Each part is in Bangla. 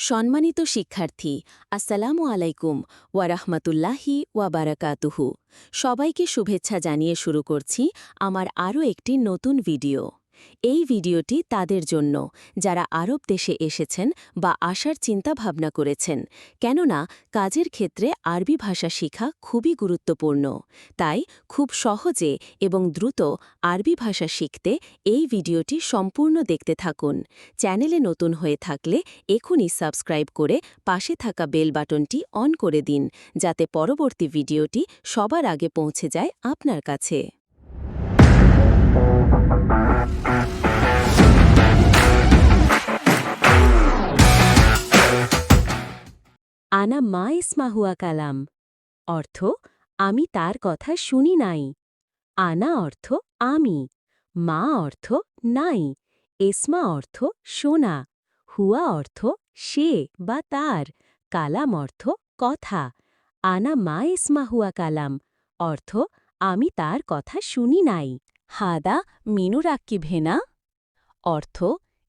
সম্মানিত শিক্ষার্থী, আসসালামু আলাইকুম ওয়ারাহমাতুল্লাহি ওয়াবারাকাতুহু সবাইকে শুভেচ্ছা জানিয়ে শুরু করছি আমার আরও একটি নতুন ভিডিও। এই ভিডিওটি তাদের জন্য, যারা আরব দেশে এসেছেন বা আসার চিন্তাভাবনা করেছেন, কেননা কাজের ক্ষেত্রে আরবি ভাষা শেখা খুবই গুরুত্বপূর্ণ। তাই খুব সহজে এবং দ্রুত আরবি ভাষা শিখতে এই ভিডিওটি সম্পূর্ণ দেখতে থাকুন। চ্যানেলে নতুন হয়ে থাকলে এখনই সাবস্ক্রাইব করে পাশে থাকা বেল বাটনটি অন করে দিন, যাতে পরবর্তী ভিডিওটি সবার আগে পৌঁছে যায় আপনার কাছে। আনা মা ইসমাহুয়া কালাম। অর্থ, আমি তার কথা শুনি নাই। আনা অর্থ, আমি। মা অর্থ, নাই। এসমা অর্থ শোনা হুয়া অর্থ, সে বা তার। কালাম অর্থ, কথা। আনা মা ইসমাহুয়া কালাম। অর্থ, আমি তার কথা শুনি নাই। হাদা, মিনু রাক্কি ভেনা? অর্থ,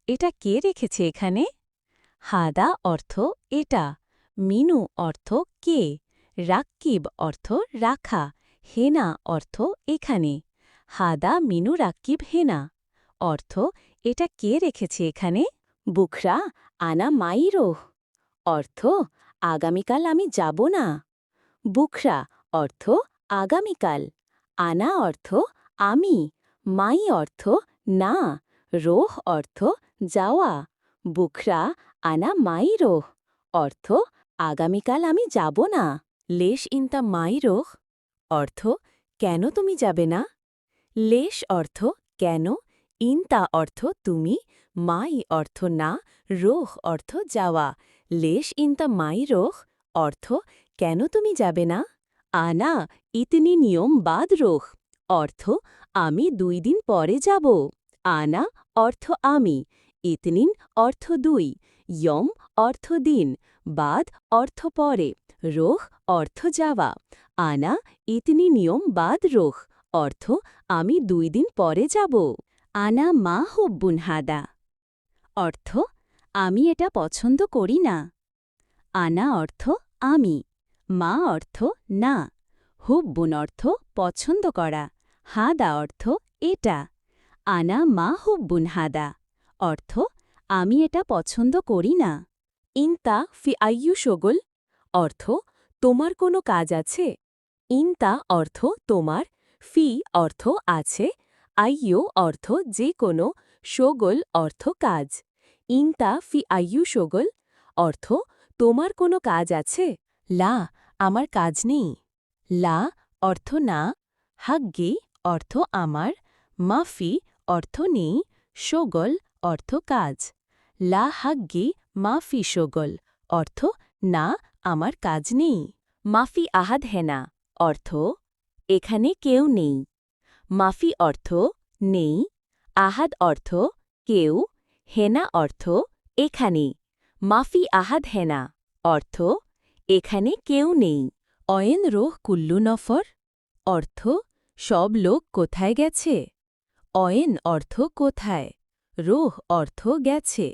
এটা কে রেখেছে এখানে? হাদা অর্থ, এটা। মিনু অর্থ কে, রাক্কিব অর্থ রাখা, হেনা অর্থ এখানে, হাদা মিনু রাক্কিব হেনা, অর্থ এটা কে রেখেছে এখানে, বুখরা আনা মাইরোহ অর্থ আগামীকাল আমি যাব না, বুখরা অর্থ আগামীকাল, আনা অর্থ আমি, মাই অর্থ না, রোহ অর্থ যাওয়া, বুখরা আনা মাই রোহ, অর্থ আগামীকাল আমি যাব না। লেশ ইনতা মাই রোহ অর্থ, কেন তুমি যাবে না? লেশ অর্থ, কেন? ইনতা অর্থ, তুমি? মাই অর্থ, না? রোহ অর্থ, যাওয়া। লেশ ইনতা মাই রোহ অর্থ, কেন তুমি যাবে না? আনা, ইতনি নিয়ম বাদ রোহ। অর্থ, আমি দুই দিন পরে যাব। আনা অর্থ, আমি। ইতনিন অর্থ, দুই। ইয়ম অর্থ দিন, বাদ অর্থ পরে, রোহ অর্থ যাওয়া, আনা ইতনি নিয়ম বাদ রোহ, অর্থ আমি দুই দিন পরে যাব। আনা মা হুব্বুন হাদা অর্থ, আমি এটা পছন্দ করি না। আনা অর্থ, আমি। মা অর্থ, না। হুব্বুন অর্থ, পছন্দ করা। হাদা অর্থ, এটা। আনা মা হুব্বুন হাদা অর্থ, আমি এটা পছন্দ করি না। ইনতা ফি আইয়ু শোগল, অর্থ তোমার কোনো কাজ আছে। ইনতা অর্থ তোমার, ফি অর্থ আছে, আইয়ু অর্থ যে কোনো শোগল অর্থ কাজ। ইনতা ফি আইয়ু শোগল, অর্থ তোমার কোনো কাজ আছে? লা, আমার কাজ নেই। লা অর্থ না, হাগ্গি অর্থ আমার, মাফি অর্থ নেই, শোগল অর্থ কাজ। লা, হাগ্গি মাফি শোগল, অর্থ, না, আমার কাজ নেই। মাফি আহাদ হেনা, অর্থ, এখানে কেউ নেই। মাফি অর্থ, নেই। আহাদ অর্থ, কেউ। হেনা অর্থ, এখানে। মাফি আহাদ হেনা, অর্থ, এখানে কেউ নেই। অয়েন রোহ কুল্লু নফর, অর্থ, সব লোক কোথায় গেছে? অয়েন অর্থ, কোথায়? রোহ অর্থ, গেছে।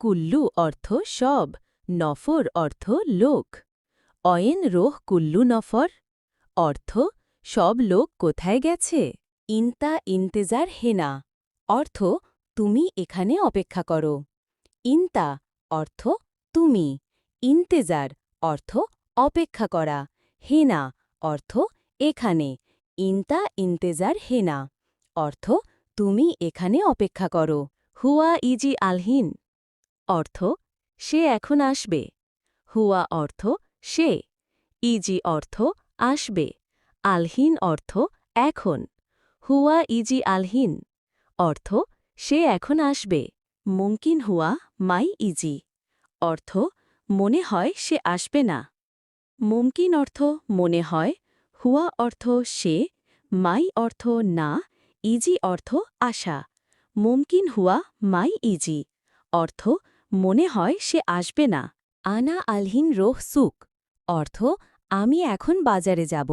কুল্লু অর্থ সব, নফর অর্থ লোক। অয়েন রোহ কুল্লু নফর, অর্থ সব লোক কোথায় গেছে? ইনতা ইন্তেজার হেনা, অর্থ তুমি এখানে অপেক্ষা করো। ইনতা অর্থ তুমি, ইন্তেজার অর্থ অপেক্ষা করা, হেনা অর্থ এখানে, ইনতা ইন্তেজার হেনা, অর্থ তুমি এখানে অপেক্ষা করো। হুয়া ইজি আলহিন। অর্থ, সে এখন আসবে। হুয়া অর্থ, সে। ইজি অর্থ, আসবে। আলহীন অর্থ, এখন। হুয়া ইজি আলহীন। অর্থ, সে এখন আসবে। মুমকিন হুয়া, মাই ইজি। অর্থ, মনে হয় সে আসবে না। মুমকিন অর্থ, মনে হয়। হুয়া অর্থ, সে। মাই অর্থ, না। ইজি অর্থ, আশা। মুমকিন হুয়া, মাই ইজি। অর্থ মনে হয় সে আসবে না। আনা আলহিন রোহ সুক অর্থ, আমি এখন বাজারে যাব।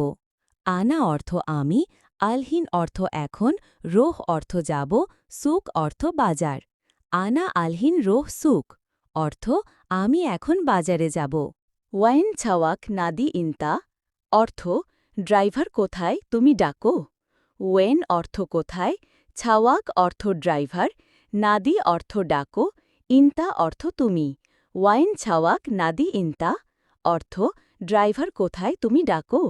আনা অর্থ, আমি। আলহিন অর্থ, এখন। রোহ অর্থ, যাব। সুক অর্থ, বাজার। আনা আলহিন রোহ সুক অর্থ, আমি এখন বাজারে যাব। ওয়াইন ছাওয়াক নাদি ইন্তা। অর্থ, ড্রাইভার কোথায়, তুমি ডাকো। ওয়েন অর্থ, কোথায়। ছাওয়াক অর্থ, ড্রাইভার। নাদি অর্থ, ডাকো। ইন্তা অর্থ তুমি। ওয়াইন ছাওয়াক নাদি ইন্তা অর্থ ড্রাইভার কোথায় তুমি ডাকো।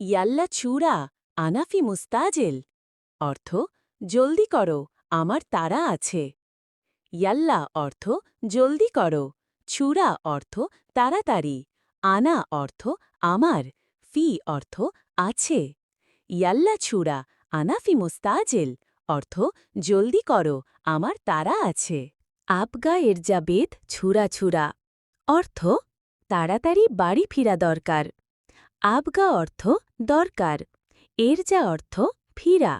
ইয়াল্লা চূড়া, আনাফি মুস্তাজেল অর্থ জলদি করো, আমার তারা আছে। ইয়াল্লা অর্থ জলদি করো, চূড়া অর্থ তাড়াতাড়ি, আনা অর্থ আমার, ফি অর্থ আছে। ইয়াল্লা ছুড়া আনাফি মুস্তাজেল অর্থ জলদি করো, আমার তারা আছে। আবগা এর যা বেদ ছুরা ছুরা অর্থ, তাড়াতাড়ি বাড়ি ফিরা দরকার। আবগা অর্থ, দরকার। এর যা অর্থ, ফিরা।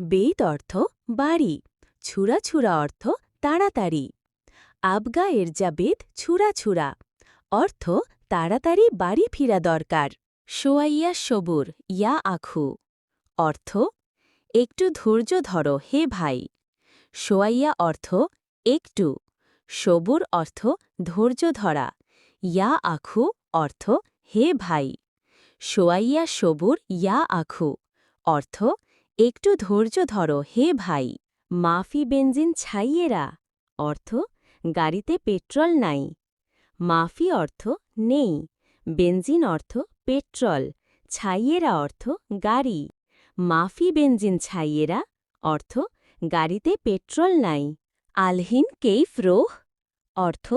বেদ অর্থ, বাড়ি। ছুরা ছুরা অর্থ, তাড়াতাড়ি। আবগা এর যা বেদ ছুরা ছুরা অর্থ, তাড়াতাড়ি বাড়ি ফিরা দরকার। সোয়াইয়া সবুর, ইয়া আখু। অর্থ, একটু ধৈর্য ধরো, হে ভাই। সোয়াইয়া অর্থ একটু। সবুর অর্থ ধৈর্য ধরা। ইয়া আখু অর্থ হে ভাই। সোয়াইয়া সবুর ইয়া আখু অর্থ একটু ধৈর্য ধরো হে ভাই। মাফি বেঞ্জিন ছাইয়েরা অর্থ গাড়িতে পেট্রোল নাই। মাফি অর্থ নেই। বেঞ্জিন অর্থ পেট্রোল। ছাইয়েরা অর্থ গাড়ি। মাফি বেঞ্জিন ছাইয়েরা অর্থ গাড়িতে পেট্রোল নাই। আলহিন কেইফ রোহ? অর্থ,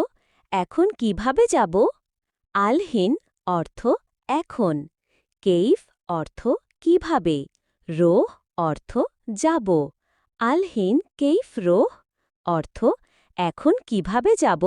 এখন কীভাবে যাব? আলহিন, অর্থ, এখন। কেইফ, অর্থ, কীভাবে? রোহ, অর্থ, যাব। আলহিন, কেইফ রোহ? অর্থ, এখন কীভাবে যাব?